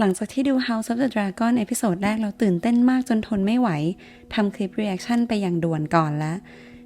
หลังจากที่ดู House of the Dragon เอพิโซดแรกเราตื่นเต้นมากจนทนไม่ไหวทำคลิป reaction ไปอย่างด่วนก่อนแล้ว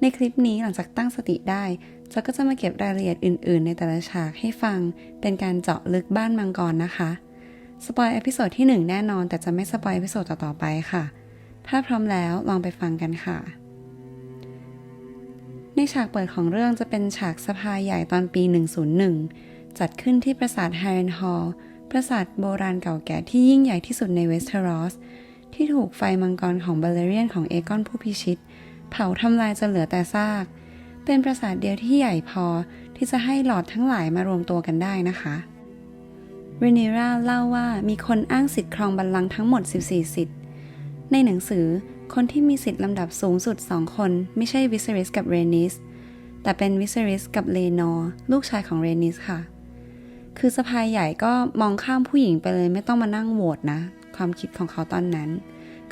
ในคลิปนี้หลังจากตั้งสติได้จอยก็จะมาเก็บรายละเอียดอื่น ๆ ในแต่ละฉากให้ฟัง เป็นการเจาะลึกบ้านมังกรนะคะสปอยเอพิโซดที่ 1 แน่นอน แต่จะไม่สปอยเอพิโซดต่อ ๆ ไปค่ะ ถ้าพร้อมแล้วลองไปฟังกันค่ะ ในฉากเปิดของเรื่องจะเป็นฉากสภาใหญ่ตอนปี 101 จัดขึ้นที่ปราสาท h a r r e n Hall ป ราสาทโบราณเก่าแก่ที่ยิ่งใหญ่ที่สุดในเวสเทอรอส ที่ถูกไฟมังกรของบาเลเรียนของเอกอนผู้พิชิต เผาทำลายจนเหลือแต่ซาก เป็นปราสาทเดียวที่ใหญ่พอที่จะให้หลอดทั้งหลายมารวมตัวกันได้นะคะเรเนราเล่าว่ามีคนอ้างสิทธิ์ครองบัลลังก์ทั้งหมด 14 สิทธิ์ ในหนังสือคนที่มีสิทธิ์ลำดับสูงสุดสองคน ไม่ใช่วิสริสกับเรนิส แต่เป็นวิสริสกับเลนอร์ลูกชายของเรนิสค่ะ คือสภายใหญ่ก็มองข้ามผู้หญิงไปเลยไม่ต้องมานั่งโหวตนะ ความคิดของเขาตอนนั้น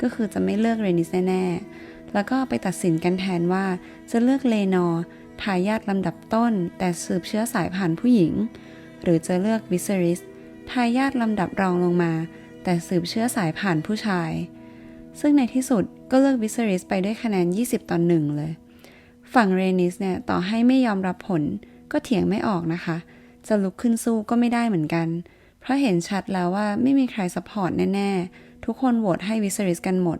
ก็คือจะไม่เลือกเรนิสแน่ๆแล้วก็ไปตัดสินกันแทนว่าจะเลือกเลนอร์ทายาทลำดับต้น แต่สืบเชื้อสายผ่านผู้หญิง หรือจะเลือกวิสริสทายาทลำดับรองลงมา แต่สืบเชื้อสายผ่านผู้ชาย ซึ่งในที่สุดก็เลือกวิสริสไปด้วยคะแนน 20ต่อหนึ่งเลย ฝั่งเรนิสเนี่ยต่อให้ไม่ยอมรับผลก็เถียงไม่ออกนะคะ จะลุกขึ้นสู้ก็ไม่ได้เหมือนกัน เพราะเห็นชัดแล้วว่าไม่มีใครสปอร์ตแน่ๆ ทุกคนโหวตให้วิสริสกันหมด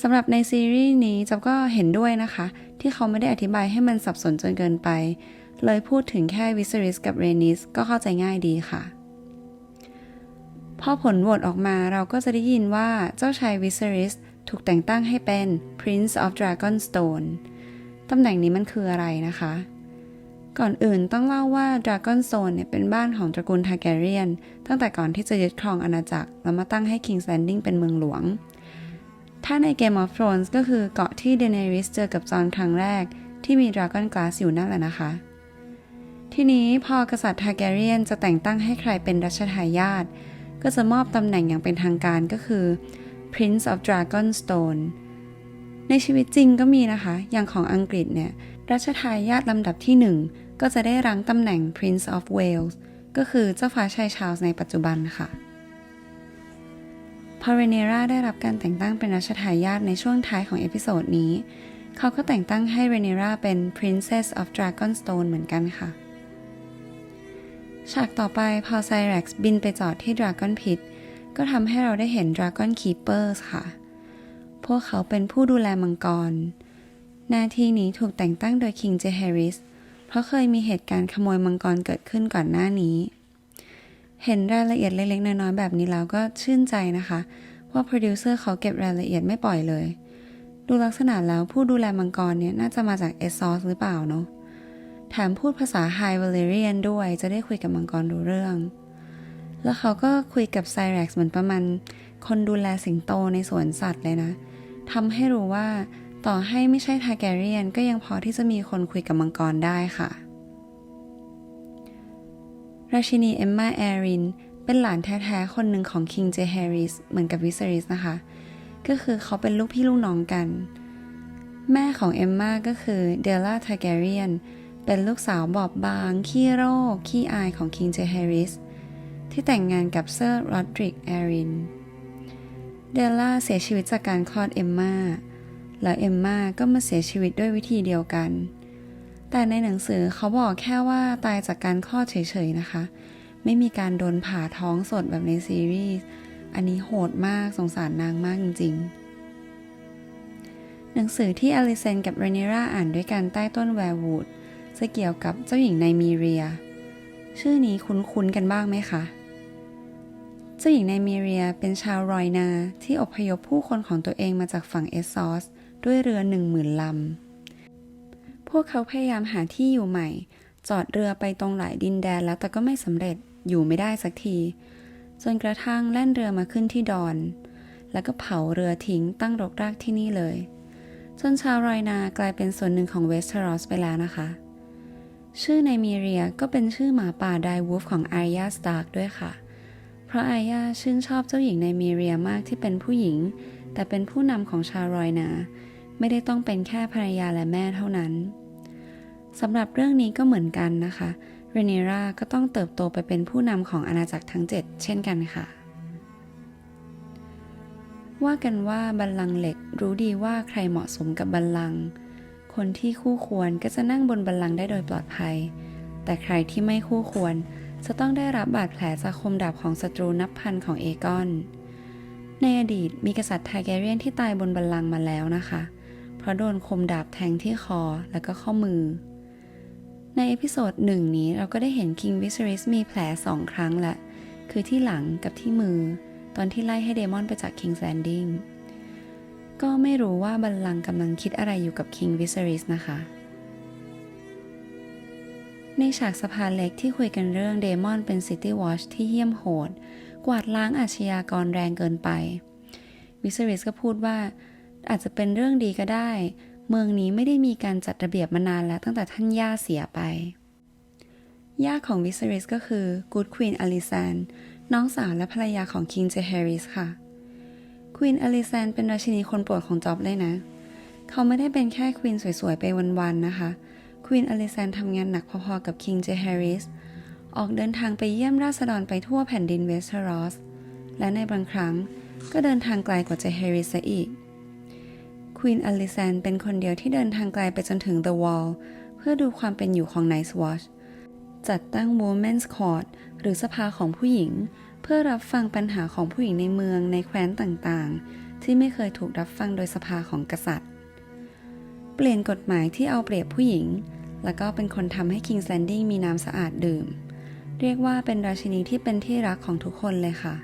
สำหรับในซีรีส์นี้จับก็เห็นด้วยนะคะ ที่เขาไม่ได้อธิบายให้มันสับสนจนเกินไป เลยพูดถึงแค่วิสริสกับเรนิสก็เข้าใจง่ายดีค่ะ พอผลโหวตออกมาเราก็จะได้ยินว่าเจ้าชายวิสริสถูกแต่งตั้งให้เป็น Prince of Dragonstone ตำแหน่งนี้มันคืออะไรนะคะ ก่อนอื่นต้องเล่าว่า Dragonstone เนี่ยเป็นบ้านของตระกูลทาแกเรียน ตั้งแต่ก่อนที่จะยึดครองอาณาจักร แล้วมาตั้งให้ King's Landing เป็นเมืองหลวง ถ้าใน Game of Thrones ก็คือเกาะที่ Daenerys เจอกับจอห์นครั้งแรก ที่มี Dragon Glass อยู่นั่นแหละนะคะ ทีนี้พอกษัตริย์ทาแกเรียนจะแต่งตั้งให้ใครเป็นรัชทายาทก็จะมอบตำแหน่งอย่างเป็นทางการก็คือ Prince of Dragonstone ในชีวิตจริงก็มีนะคะ อย่างของอังกฤษเนี่ย รัชทายาทลำดับที่หนึ่ง ก็จะได้รั้งตำแหน่ง Prince of Wales ก็คือเจ้าฟ้าชายชาลส์ในปัจจุบันค่ะพอเรเนราได้รับการแต่งตั้งเป็นรัชทายาทในช่วงท้ายของเอพิโซดนี้ เขาก็แต่งตั้งให้เรเนราเป็น Princess of Dragonstone เหมือนกันค่ะ ฉากต่อไปพอไซรักซ์บินไปจอดที่ดราก้อนพิทก็ทำให้เราได้เห็น Dragon Keepers ค่ะ พวกเขาเป็นผู้ดูแลมังกร หน้าที่นี้ถูกแต่งตั้งโดย King j h a r r i s เพราะเคยมีเหตุการณ์ขโมยมังกรเกิดขึ้นก่อนหน้านี้ เห็นรายละเอียดเล็กๆน้อยๆแบบนี้แล้วก็ชื่นใจนะคะ ว่าโปรดิวเซอร์เขาเก็บรายละเอียดไม่ปล่อยเลย ดูลักษณะแล้วผู้ดูแลมังกรเนี่ยน่าจะมาจากเอซอสหรือเปล่าเนาะแถมพูดภาษาไฮเวลเรียนด้วยจะได้คุยกับมังกรรู้เรื่อง แล้วเขาก็คุยกับไซรักซ์เหมือนประมาณคนดูแลสิงโตในสวนสัตว์เลยนะทำให้รู้ว่า ต่อให้ไม่ใช่ทาแกเรียนก็ยังพอที่จะมีคนคุยกับมังกรได้ค่ะ ราชินีเอมมาแอริน เป็นหลานแท้ๆ คนหนึ่งของคิงเจแฮร์ริสเหมือนกับวิสริสนะคะ ก็คือเขาเป็นลูกพี่ลูกน้องกัน แม่ของเอมมาก็คือเดลล่าทาแกเรียน เป็นลูกสาวบอบบาง ขี้โรค ขี้อายของคิงเจแฮร์ริสที่แต่งงานกับเซอร์โรดริกแอริน เดลล่าเสียชีวิตจากการคลอดเอมมา แล้วเอมมาก็มาเสียชีวิตด้วยวิธีเดียวกัน แต่ในหนังสือเขาบอกแค่ว่าตายจากการคลอดเฉยๆนะคะ ไม่มีการโดนผ่าท้องสดแบบในซีรีส์ อันนี้โหดมากสงสารนางมากจริง ๆ หนังสือที่อลิเซนกับเรเนราอ่านด้วยกันใต้ต้นแวร์วูดจะเกี่ยวกับเจ้าหญิงไนมีเรีย ชื่อนี้คุ้นๆกันบ้างไหมคะเจ้าหญิงไนมีเรียเป็นชาวรอยนาที่อพยพผู้คนของตัวเองมาจากฝั่งเอสซอส ด้วยเรือหนึ่งหมื่นลำ พวกเขาพยายามหาที่อยู่ใหม่ จอดเรือไปตรงหลายดินแดนแล้วแต่ก็ไม่สำเร็จอยู่ไม่ได้สักที จนกระทั่งแล่นเรือมาขึ้นที่ดอน แล้วก็เผาเรือทิ้งตั้งรกรากที่นี่เลย จนชาวรอยนากลายเป็นส่วนหนึ่งของเวสเทอรอสไปแล้วนะคะ ชื่อในมีเรียก็เป็นชื่อหมาป่าไดวูฟของอารยาสตาร์กด้วยค่ะ เพราะอารยาชื่นชอบเจ้าหญิงในมีเรียมากที่เป็นผู้หญิง แต่เป็นผู้นำของชาวรอยนา ไม่ได้ต้องเป็นแค่ภรรยาและแม่เท่านั้นสำหรับเรื่องนี้ก็เหมือนกันนะคะ เรเนราก็ต้องเติบโตไปเป็นผู้นำของอาณาจักรทั้ง 7 เช่นกันค่ะ ว่ากันว่าบัลลังก์เหล็กรู้ดีว่าใครเหมาะสมกับบัลลังก์คนที่คู่ควรก็จะนั่งบนบัลลังก์ได้โดยปลอดภัย แต่ใครที่ไม่คู่ควรจะต้องได้รับบาดแผลจากคมดาบของศัตรูนับพันของเอกอน ในอดีตมีกษัตริย์ไทแกเรียนที่ตายบนบัลลังก์มาแล้วนะคะ เพราะโดนคมดาบแทงที่คอแล้วก็ข้อมือ ในเอพิโซดหนึ่งนี้เราก็ได้เห็นคิงวิสริสมีแผลสองครั้งแหละ คือที่หลังกับที่มือ ตอนที่ไล่ให้เดมอนไปจากคิงแ a นดิงก็ไม่รู้ว่าบัลลังก์กำลังคิดอะไรอยู่กับคิงวิสริสนะคะ ในฉากสะพานเล็กที่คุยกันเรื่องเดมอนเป็นซิตี้วอชที่เหี้ยมโหด กวาดล้างอาชญากรแรงเกินไปวิสริสก็พูดว่า อาจจะเป็นเรื่องดีก็ได้ เมืองนี้ไม่ได้มีการจัดระเบียบมานานแล้วตั้งแต่ท่านย่าเสียไป ย่าของวิสริสก็คือกูดควีนอลิซานน้องสาวและภรรยาของคิงเจเฮริสค่ะควีนอลิซานเป็นราชินีคนโปรดของจ็อบเลยนะ เขาไม่ได้เป็นแค่ควีนสวยๆ ไปวันๆนะคะควีนอลิซานทำงานหนักพอๆกับคิงเจเฮริส ออกเดินทางไปเยี่ยมราษฎรไปทั่วแผ่นดินเวสเทอรอส และในบางครั้งก็เดินทางไกลกว่าเจเฮริสซะอีก ควีนอลิซานเป็นคนเดียวที่เดินทางไกลไปจนถึง The Wall เพื่อดูความเป็นอยู่ของ Night's Watch จัดตั้ง Women's Court หรือสภาของผู้หญิง เพื่อรับฟังปัญหาของผู้หญิงในเมืองในแคว้นต่างๆ ที่ไม่เคยถูกรับฟังโดยสภาของกษัตริย์ เปลี่ยนกฎหมายที่เอาเปรียบผู้หญิง แล้วก็เป็นคนทำให้ King's Landing มีน้ำสะอาดดื่ม เรียกว่าเป็นราชินีที่เป็นที่รักของทุกคนเลยค่ะ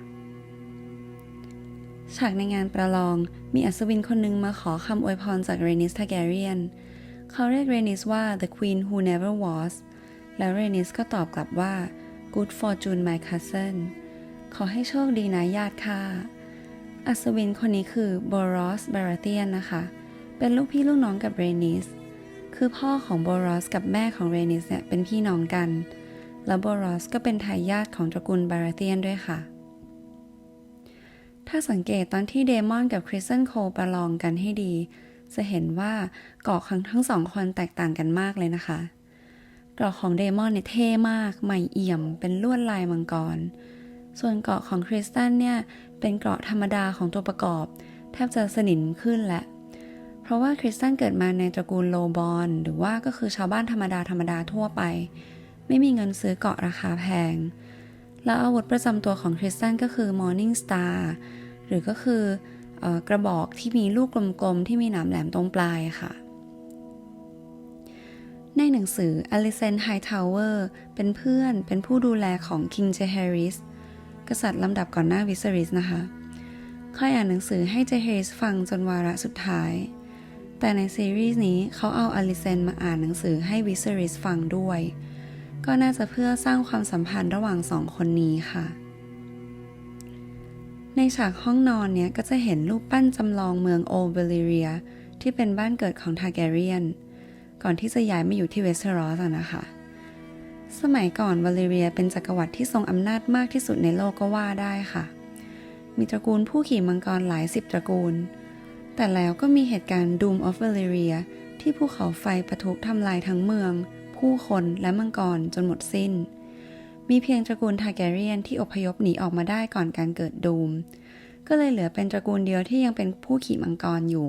ฉากในงานประลองมีอัศวินคนหนึ่งมาขอคำอวยพรจากเรนิสทาแกเรียน เขาเรียกเรนิสว่า the queen who never was แล้วเรนิสก็ตอบกลับว่า good fortune my cousin ขอให้โชคดีนะญาติข้าอัศวินคนนี้คือบรอสบาราเตียนนะคะ เป็นลูกพี่ลูกน้องกับเรนิส คือพ่อของบรอสกับแม่ของเรนิสเนี่ยเป็นพี่น้องกัน แล้วบรอสก็เป็นทายาทของตระกูลบาราเตียนด้วยค่ะ ถ้าสังเกตตอนที่เดมอนกับคริสตันโคประลองกันให้ดี จะเห็นว่าเกาะของทั้งสองคนแตกต่างกันมากเลยนะคะเกาะของเดมอนเนี่ยเท่มาก ใหม่เอี่ยม เป็นลวดลายมังกร ส่วนเกาะของคริสตันเนี่ยเป็นเกาะธรรมดาของตัวประกอบ แทบจะสนิมขึ้นแหละ เพราะว่าคริสตันเกิดมาในตระกูลโลบอน หรือว่าก็คือชาวบ้านธรรมดาธรรมดาทั่วไป ไม่มีเงินซื้อเกาะราคาแพง แล้วอาวุธประจำตัวของคริสตันก็คือ Morning Star หรือก็คืออกระบอกที่มีลูกกลมๆ ที่มีหนามแหลมตรงปลายค่ะ ในหนังสือ a l i c e n Hightower เป็นเพื่อนเป็นผู้ดูแลของ King Jaehaerys กษัตริย์ลำดับก่อนหน้า Viserys นะคะค่อยอ่านหนังสือให้ Jaehaerys ฟังจนวาระสุดท้าย แต่ในซีรีส์นี้เขาเอา a l i c e n มาอ่านหนังสือให้ Viserys ฟังด้วย ก็น่าจะเพื่อสร้างความสัมพันธ์ระหว่างสองคนนี้ค่ะ ในฉากห้องนอนเนี่ยก็จะเห็นรูปปั้นจำลองเมืองโอเบลิเรีย ที่เป็นบ้านเกิดของทาแกเรียน ก่อนที่จะย้ายมาอยู่ที่เวสเทอรอสนะคะ สมัยก่อนวาเลเรียเป็นจักรวรรดิที่ทรงอำนาจมากที่สุดในโลกก็ว่าได้ค่ะ มีตระกูลผู้ขี่มังกรหลายสิบตระกูล แต่แล้วก็มีเหตุการณ์ Doom of Valyria ที่ภูเขาไฟปะทุทำลายทั้งเมือง ผู้คนและมังกรจนหมดสิ้น มีเพียงตระกูลทาแกเรียนที่อพยพหนีออกมาได้ก่อนการเกิดดูม ก็เลยเหลือเป็นตระกูลเดียวที่ยังเป็นผู้ขี่มังกรอยู่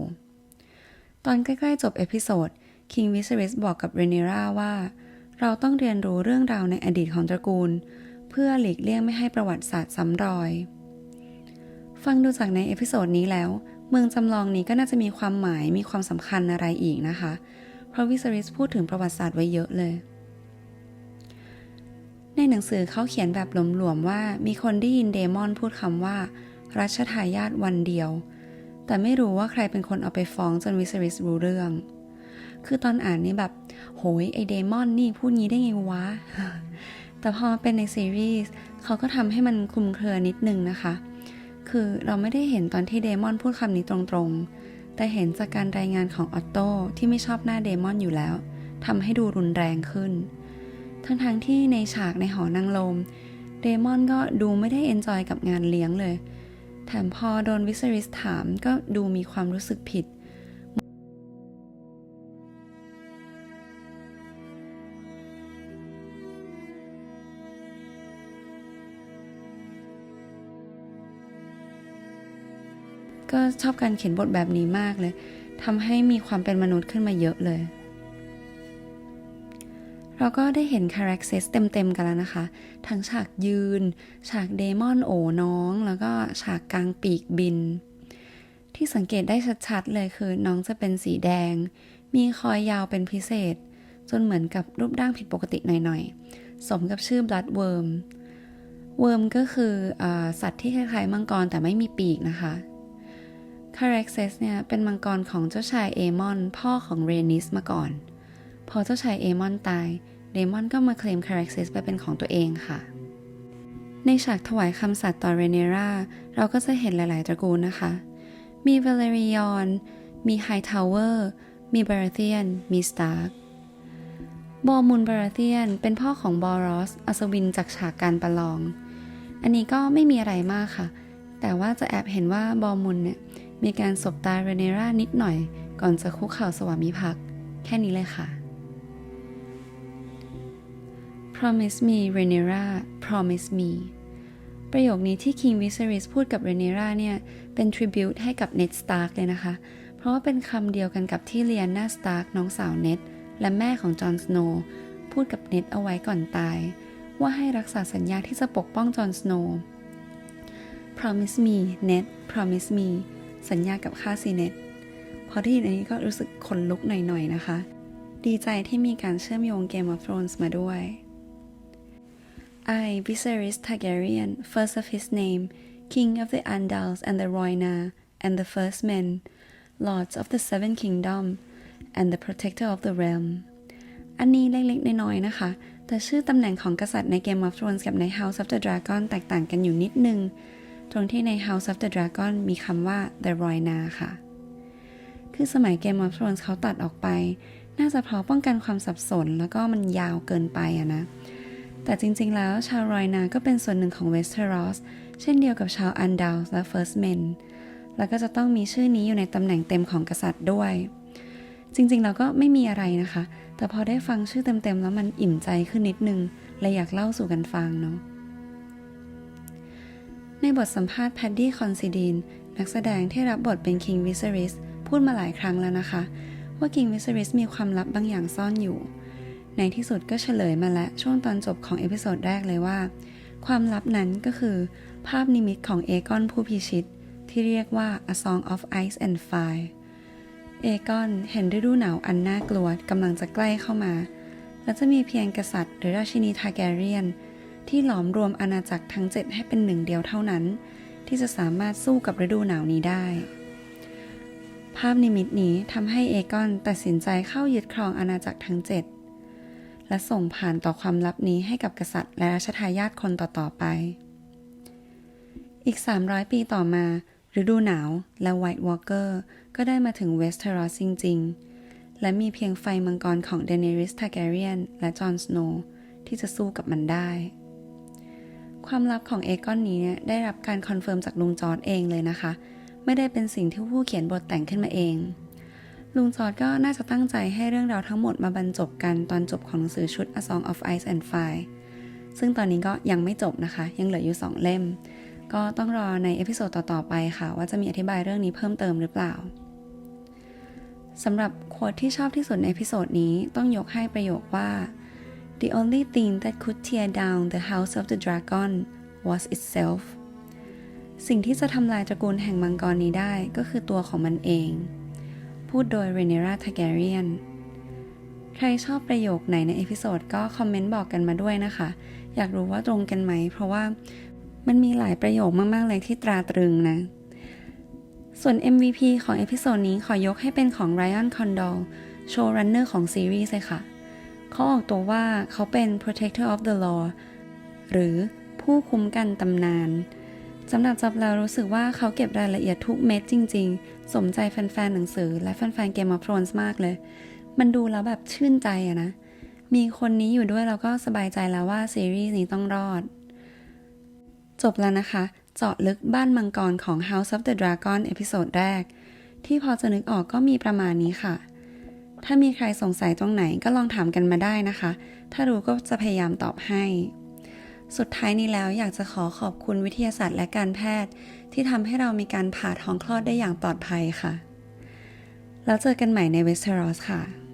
ตอนใกล้ๆจบเอพิโซดคิงวิสริสบอกกับเรเนราว่า เราต้องเรียนรู้เรื่องราวในอดีตของตระกูล เพื่อหลีกเลี่ยงไม่ให้ประวัติศาสตร์ซ้ำรอย ฟังดูจากในเอพิโซดนี้แล้ว เมืองจำลองนี้ก็น่าจะมีความหมายมีความสำคัญอะไรอีกนะคะ เพราะวิสริสพูดถึงประวัติศาสตร์ไว้เยอะเลย ในหนังสือเขาเขียนแบบหลวมๆว่ามีคนได้ยินเดมอนพูดคำว่า รัชทายาทวันเดียว แต่ไม่รู้ว่าใครเป็นคนเอาไปฟ้องจนวิสริสรู้เรื่อง คือตอนอ่านนี่แบบ โหยไอเดมอนนี่พูดงี้ได้ไงวะ แต่พอมาเป็นในซีรีส์เขาก็ทำให้มันคลุมเครือนิดนึงนะคะ คือเราไม่ได้เห็นตอนที่เดมอนพูดคำนี้ตรงๆ แต่เห็นจากการรายงานของออตโตที่ไม่ชอบหน้าเดมอนอยู่แล้วทำให้ดูรุนแรงขึ้น ทั้งๆที่ในฉากในหอนางลม เดมอนก็ดูไม่ได้เอนจอยกับงานเลี้ยงเลย แถมพอโดนวิสริสถามก็ดูมีความรู้สึกผิด ก็ชอบการเขียนบทแบบนี้มากเลยทำให้มีความเป็นมนุษย์ขึ้นมาเยอะเลย เราก็ได้เห็นคาแรคเซสเต็มๆกันแล้วนะคะ ทั้งฉากยืน ฉากเดมอนโอน้อง แล้วก็ฉากกลางปีกบิน ที่สังเกตได้ชัดๆเลยคือน้องจะเป็นสีแดง มีคอยยาวเป็นพิเศษ จนเหมือนกับรูปร่างผิดปกติหน่อยๆ สมกับชื่อ Blood Worm เวิร์มก็คืออสัตว์ที่คล้ายๆมังกรแต่ไม่มีปีกนะคะ คาแร็กเซสเนี่ยเป็นมังกรของเจ้าชายเอมอน พ่อของเรนิสมาก่อน พอเจ้าชายเอมอนตายเดมอนก็มาเคลมคาแร็กเซสไปเป็นของตัวเองค่ะ ในฉากถวายคำสัตย์ต่อเรเนราเราก็จะเห็นหลาย ๆ ตระกูลนะคะ มีเวเลริยอน มีไฮทาวเวอร์ มีบาราเทียน มีสตาร์กบอมุนบาราเทียนเป็นพ่อของบอรอสอัศวินจากฉากการประลอง อันนี้ก็ไม่มีอะไรมากค่ะ แต่ว่าจะแอบเห็นว่าบอมุนเนี่ย มีการสบตาเรเนรานิดหน่อย ก่อนจะคุกเข่าสวามิภักดิ์แค่นี้เลยค่ะ promise me Rhaenyra promise me ประโยคนี้ที่ King Viserys พูดกับ Rhaenyra เนี่ย เป็น tribute ให้กับ Ned Stark เลยนะคะ เพราะว่าเป็นคำเดียวกันกับที่เลียนนาสตาร์กน้องสาวเน็ตและแม่ของจอห์นสโนว์พูดกับเน็ตเอาไว้ก่อนตาย ว่าให้รักษาสัญญาที่จะปกป้องจอห์นสโนว์ promise me Ned promise me สัญญากับข้าสิเน็ตพอที่ยินอันนี้ก็รู้สึกขนลุกหน่อยๆนะคะ ดีใจที่มีการเชื่อมโยง Game of Thrones มาด้วย I, Viserys Targaryen, first of his name, King of the Andals and the Rhoynar, and the First Men, Lords of the Seven Kingdom, and the Protector of the Realm อันนี้เล็กๆ น้อยๆ นะคะ แต่ชื่อตำแหน่งของกษัตริย์ใน Game of Thrones กับใน House of the Dragon แตกต่างกันอยู่นิดนึง ตรงที่ใน House of the Dragon มีคำว่า the Rhoynar ค่ะ คือสมัย Game of Thrones เขาตัดออกไป น่าจะเพราะป้องกันความสับสนแล้วก็มันยาวเกินไปอะนะ แต่จริงๆแล้วชาวรอยนาก็เป็นส่วนหนึ่งของเวสเทอรอสเช่นเดียวกับชาวอันดาวและเฟิร์สเมนแล้วก็จะต้องมีชื่อนี้อยู่ในตำแหน่งเต็มของกษัตริย์ด้วย จริงๆเราก็ไม่มีอะไรนะคะ แต่พอได้ฟังชื่อเต็มๆแล้วมันอิ่มใจขึ้นนิดนึงเลยอยากเล่าสู่กันฟังเนาะ ในบทสัมภาษณ์แพดดี้คอนซิดีนนักแสดงที่รับบทเป็นคิงวิเซริสพูดมาหลายครั้งแล้วนะคะ ว่าคิงวิเซริสมีความลับบางอย่างซ่อนอยู่ ในที่สุดก็เฉลยมาแล้วช่วงตอนจบของเอพิโซดแรกเลยว่า ความลับนั้นก็คือ ภาพนิมิตของเอกอนผู้พิชิต ที่เรียกว่า A Song of Ice and Fire เอกอนเห็นฤดูหนาวอันน่ากลัวกำลังจะใกล้เข้ามา และจะมีเพียงกษัตริย์ หรือราชินีทาแกเรียน ที่หลอมรวมอาณาจักรทั้งเจ็ดให้เป็นหนึ่งเดียวเท่านั้น ที่จะสามารถสู้กับฤดูหนาวนี้ได้ ภาพนิมิตนี้ทำให้เอกอนตัดสินใจเข้ายึดครองอาณาจักรทั้งเจ็ดและส่งผ่านต่อความลับนี้ให้กับกษัตริย์และราชทายาทคนต่อๆไป อีก 300 ปีต่อมาฤดูหนาวและไวท์วอล์กเกอร์ก็ได้มาถึงเวสเทอรอสจริง ๆ และมีเพียงไฟมังกรของเดเนริสทาแกเรียนและจอห์นสโนว์ที่จะสู้กับมันได้ ความลับของเอกอนนี้ได้รับการคอนเฟิร์มจากลุงจอร์ดเองเลยนะคะ ไม่ได้เป็นสิ่งที่ผู้เขียนบทแต่งขึ้นมาเอง ลุงจอร์ดก็น่าจะตั้งใจให้เรื่องราวทั้งหมดมาบรรจบกันตอนจบของหนังสือชุด A Song of Ice and Fire ซึ่งตอนนี้ก็ยังไม่จบนะคะ ยังเหลืออยู่ 2 เล่ม ก็ต้องรอในเอพิโซดต่อ ๆ ไปค่ะ ว่าจะมีอธิบายเรื่องนี้เพิ่มเติมหรือเปล่าสำหรับโค้ดที่ชอบที่สุดในเอพิโซดนี้ต้องยกให้ประโยคว่า the only thing that could tear down the house of the dragon was itself สิ่งที่จะทำลายตระกูลแห่งมังกรนี้ได้ก็คือตัวของมันเอง พูดโดยเรเนราทาแกเรียน ใครชอบประโยคไหนในเอพิโซดก็คอมเมนต์บอกกันมาด้วยนะคะ อยากรู้ว่าตรงกันไหม เพราะว่ามันมีหลายประโยคมาก ๆ เลยที่ตราตรึงนะ ส่วน MVP ของเอพิโซดนี้ขอยกให้เป็นของ Ryan Condal โชว์รันเนอร์ของซีรีส์เลยค่ะ เขาออกตัวว่าเขาเป็น Protector of the Law หรือผู้คุ้มกันตำนานสำหรับจับแล้วรู้สึกว่าเขาเก็บรายละเอียดทุกเม็ดจริง ๆ สมใจแฟนๆหนังสือ และแฟนๆเกมออฟทรอนส์มากเลย มันดูแล้วแบบชื่นใจอะนะ มีคนนี้อยู่ด้วยเราก็สบายใจแล้วว่าซีรีส์นี้ต้องรอด จบแล้วนะคะ เจาะลึกบ้านมังกรของ House of the Dragon เอพิโซดแรก ที่พอจะนึกออกก็มีประมาณนี้ค่ะ ถ้ามีใครสงสัยตรงไหนก็ลองถามกันมาได้นะคะ ถ้ารู้ก็จะพยายามตอบให้ สุดท้ายนี้แล้วอยากจะขอขอบคุณวิทยาศาสตร์และการแพทย์ ที่ทำให้เรามีการผ่าท้องคลอดได้อย่างปลอดภัยค่ะ แล้วเจอกันใหม่ในเวสเทอรอสค่ะ